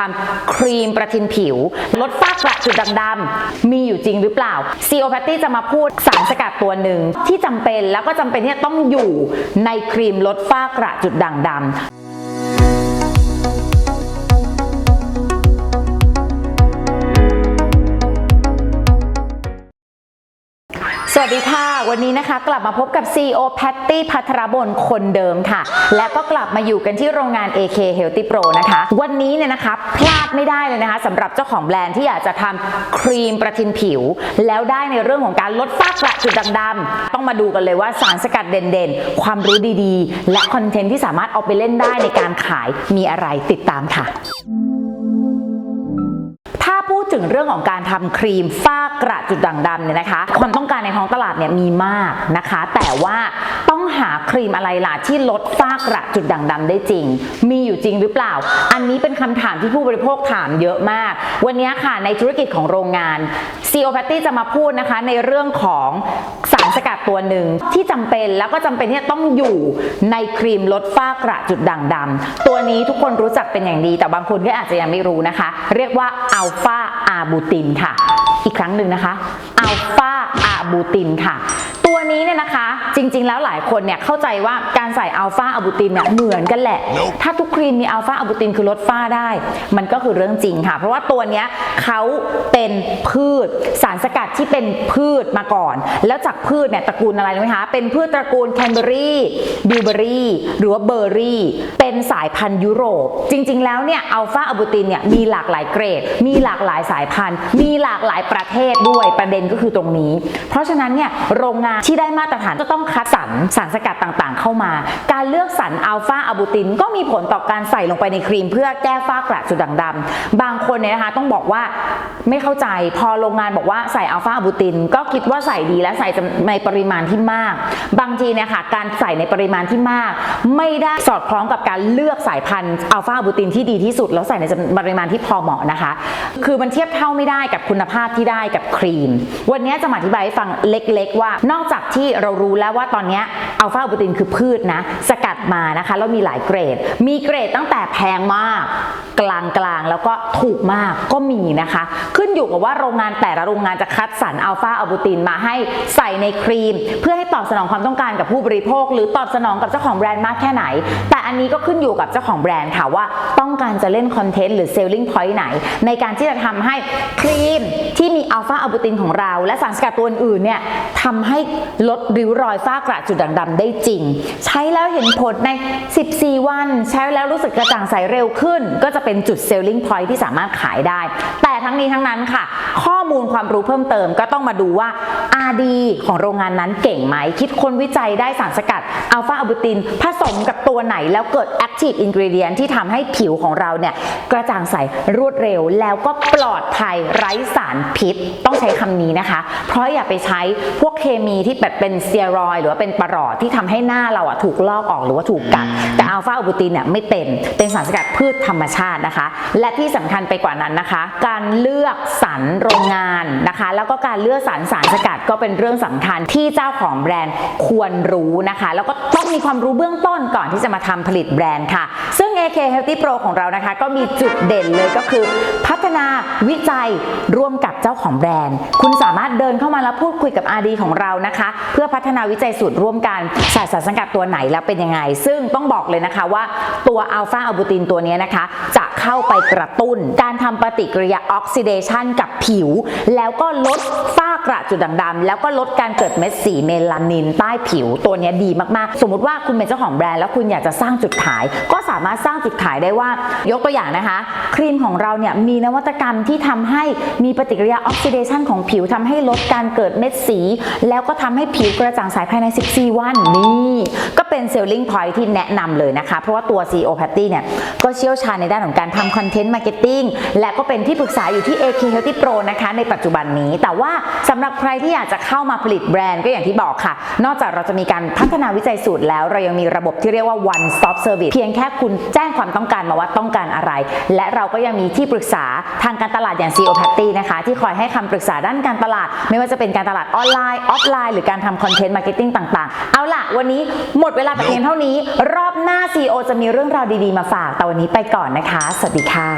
ทำครีมประทินผิว ลดฝ้ากระจุดด่างดำมีอยู่จริงหรือเปล่าซีโอแพตตี้จะมาพูดสารสกัดตัวหนึ่งที่จำเป็นแล้วก็จำเป็นที่จะต้องอยู่ในครีมลดฝ้ากระจุดด่างดำ สวัสดีค่ะ วันนี้นะคะกลับมาพบกับ CEO Patty พัทรบลคนเดิมค่ะ และก็กลับมาอยู่กันที่โรงงาน AK Healthy Pro นะคะ วันนี้เนี่ยนะคะพลาดไม่ได้เลยนะคะสำหรับเจ้าของแบรนด์ที่อยากจะทำครีมประทินผิว แล้วได้ในเรื่องของการลดฝ้ากระจุดด่างดำต้องมาดูกันเลยว่าสารสกัดเด่นๆ ความรู้ดีๆ และคอนเทนต์ที่สามารถเอาไปเล่นได้ในการขายมีอะไรติดตามค่ะ ถึงเรื่องของการทำครีมฝ้ากระจุดด่างดำเนี่ยนะคะ ความต้องการในท้องตลาดเนี่ยมีมากนะคะ แต่ว่าต้องหาครีมอะไรล่ะที่ลดฝ้ากระจุดด่างดำได้จริง มีอยู่จริงหรือเปล่า อันนี้เป็นคำถามที่ผู้บริโภคถามเยอะมาก วันนี้ค่ะในธุรกิจของโรงงาน c e o p a t t y จะมาพูดนะคะในเรื่องของ ตัวหนึ่งที่จำเป็นแล้วก็จำเป็นที่จะต้องอยู่ในครีมลดฝ้ากระจุดด่างดำตัวนี้ทุกคนรู้จักเป็นอย่างดี แต่บางคนก็อาจจะยังไม่รู้นะคะ เรียกว่าอัลฟาอาบูตินค่ะ อีกครั้งหนึ่งนะคะอัลฟาอาบูตินค่ะ ตัวนี้เนี่ยนะคะ จริง ๆ แล้วหลายคนเนี่ยเข้าใจว่าการใส่อัลฟาอะบูตินเนี่ยเหมือนกันแหละ ถ้าทุกครีมมีอัลฟาอะบูตินคือลดฝ้าได้ มันก็คือเรื่องจริงค่ะ เพราะว่าตัวเนี้ยเขาเป็นพืชสารสกัดที่เป็นพืชมาก่อน แล้วจากพืชเนี่ยตระกูลอะไรรู้ไหมคะเป็นพืชตระกูลแคนเบอรี่บิวเบอรี่หรือว่าเบอร์รี่เป็นสายพันธุ์ยุโรป จริง ๆ แล้วเนี่ยอัลฟาอะบูตินเนี่ยมีหลากหลายเกรด มีหลากหลายสายพันธุ์ มีหลากหลายประเทศด้วยประเด็นก็คือตรงนี้ เพราะฉะนั้นเนี่ยโรงงานที่ได้มาตรฐานก็ต้องคัดสรรสารสกัดต่างๆ เข้ามา การเลือกสรรอัลฟาอะบูตินก็มีผลต่อการใส่ลงไปในครีม เพื่อแก้ฝ้ากระจุดด่างดำบางคนเนี่ยนะคะต้องบอกว่าไม่เข้าใจพอโรงงานบอกว่าใส่อัลฟาอะบูตินก็คิดว่าใส่ดีและใส่ในปริมาณที่มาก บางทีเนี่ยค่ะการใส่ในปริมาณที่มาก ไม่ได้สอดคล้องกับการเลือกสายพันธุ์อัลฟาอะบูตินที่ดีที่สุด แล้วใส่ในปริมาณที่พอเหมาะนะคะ คือมันเทียบเท่าไม่ได้กับคุณภาพที่ได้กับครีม วันนี้จะมาอธิบายให้ฟังเล็ก ๆ ว่านอกจากที่เรารู้แล้วว่าตอนนี้ อัลฟาอะบูตินคือพืชนะ สกัดมานะคะแล้วมีหลายเกรด มีเกรดตั้งแต่แพงมาก กลางๆแล้วก็ถูกมากก็มีนะคะ ขึ้นอยู่กับว่าโรงงานแต่ละโรงงานจะคัดสรรอัลฟาอะบูตินมาให้ใส่ในครีม เพื่อให้ตอบสนองความต้องการกับผู้บริโภค หรือตอบสนองกับเจ้าของแบรนด์มากแค่ไหน แต่อันนี้ก็ขึ้นอยู่กับเจ้าของแบรนด์ค่ะว่าต้องการจะเล่นคอนเทนต์หรือเซลลิงพอยต์ไหน ในการที่จะทำให้ครีมที่มีอัลฟาอะบูตินของเรา และสารสกัดตัวอื่นเนี่ยทำให้ลดริ้วรอยฝ้ากระจุดด่างดำได้จริง ใช้แล้วเห็นผลใน 14 วัน ใช้แล้วรู้สึกกระจ่างใสเร็วขึ้น ก็จะเป็นจุดเซลลิงพอยที่สามารถขายได้ แต่ ทั้งนี้ทั้งนั้นค่ะ ข้อมูลความรู้เพิ่มเติมก็ต้องมาดูว่า RD ของโรงงานนั้นเก่งไหม คิดค้นวิจัยได้สารสกัดอัลฟาอะบูติน ผสมกับตัวไหนแล้วเกิด Active Ingredient ที่ทำให้ผิวของเราเนี่ยกระจ่างใสรวดเร็ว แล้วก็ปลอดภัยไร้สารพิษ ต้องใช้คำนี้นะคะ เพราะอย่าไปใช้พวกเคมีที่แบบเป็นเตียรอยหรือว่าเป็นประหลอดที่ทำให้หน้าเราอะถูกลอกออกหรือว่าถูกกัด แต่อัลฟาอะบูตินเนี่ยไม่เป็นเป็นสารสกัดพืชธรรมชาตินะคะ และที่สำคัญไปกว่านั้นนะคะ การเลือกสรรโรงงานนะคะ แล้วก็การเลือกสรรสารสกัดก็เป็นเรื่องสำคัญที่เจ้าของแบรนด์ควรรู้นะคะ แล้วก็ต้องมีความรู้เบื้องต้นก่อนที่จะมาทำผลิตแบรนด์ค่ะ ซึ่ง AK Healthy Pro ของเรานะคะ ก็มีจุดเด่นเลยก็คือ พัฒนาวิจัยร่วมกับเจ้าของแบรนด์ คุณสามารถเดินเข้ามาแล้วพูดคุยกับ RD ของเรานะคะ เพื่อพัฒนาวิจัยสูตรร่วมกันใส่สารสกัดตัวไหนแล้วเป็นยังไง ซึ่งต้องบอกเลยนะคะว่าตัวอัลฟาอะบูตินตัวนี้นะคะ จะ เข้าไปกระตุ้น การทำปฏิกิริยาออกซิเดชันกับผิว แล้วก็ลดฝ้ากระจุดด่างดำแล้วก็ลดการเกิดเม็ดสีเมลานินใต้ผิว ตัวนี้ดีมากๆ สมมติว่าคุณเป็นเจ้าของแบรนด์แล้วคุณอยากจะสร้างจุดขาย ก็สามารถสร้างจุดขายได้ว่ายกตัวอย่างนะคะ ครีมของเราเนี่ยมีนวัตกรรมที่ทำให้มีปฏิกิริยาออกซิเดชันของผิวทำให้ลดการเกิดเม็ดสี แล้วก็ทำให้ผิวกระจ่างใสภายใน 14 วันนี่ก็เป็นเซลลิงพอยที่แนะนำเลยนะคะ เพราะว่าตัว CEO Patty เนี่ยก็เชี่ยวชาญในด้านของการทำคอนเทนต์มาร์เก็ตติ้งและก็เป็นที่ปรึกษาอยู่ที่ AK Healthy Pro นะคะในปัจจุบันนี้ แต่ว่าสำหรับใครที่อยากจะเข้ามาผลิตแบรนด์ก็อย่างที่บอกค่ะ นอกจากเราจะมีการพัฒนาวิจัยสูตรแล้ว เรายังมีระบบที่เรียกว่า one stop service เพียงแค่คุณแจ้งความต้องการมาว่าต้องการอะไร และเราก็ยังมีที่ปรึกษาทางการตลาดอย่าง CEO Patty นะคะที่คอยให้คำปรึกษาด้านการตลาด ไม่ว่าจะเป็นการตลาดออนไลน์ออฟไลน์หรือการทำคอนเทนต์มาร์เก็ตติ้งต่างๆ เอาล่ะ วันนี้หมดเวลาแต่เพียงเท่านี้ รอบหน้า CEO จะมีเรื่องราวดีๆมาฝากแต่วันนี้ไปก่อนนะคะสวัสดีค่ะ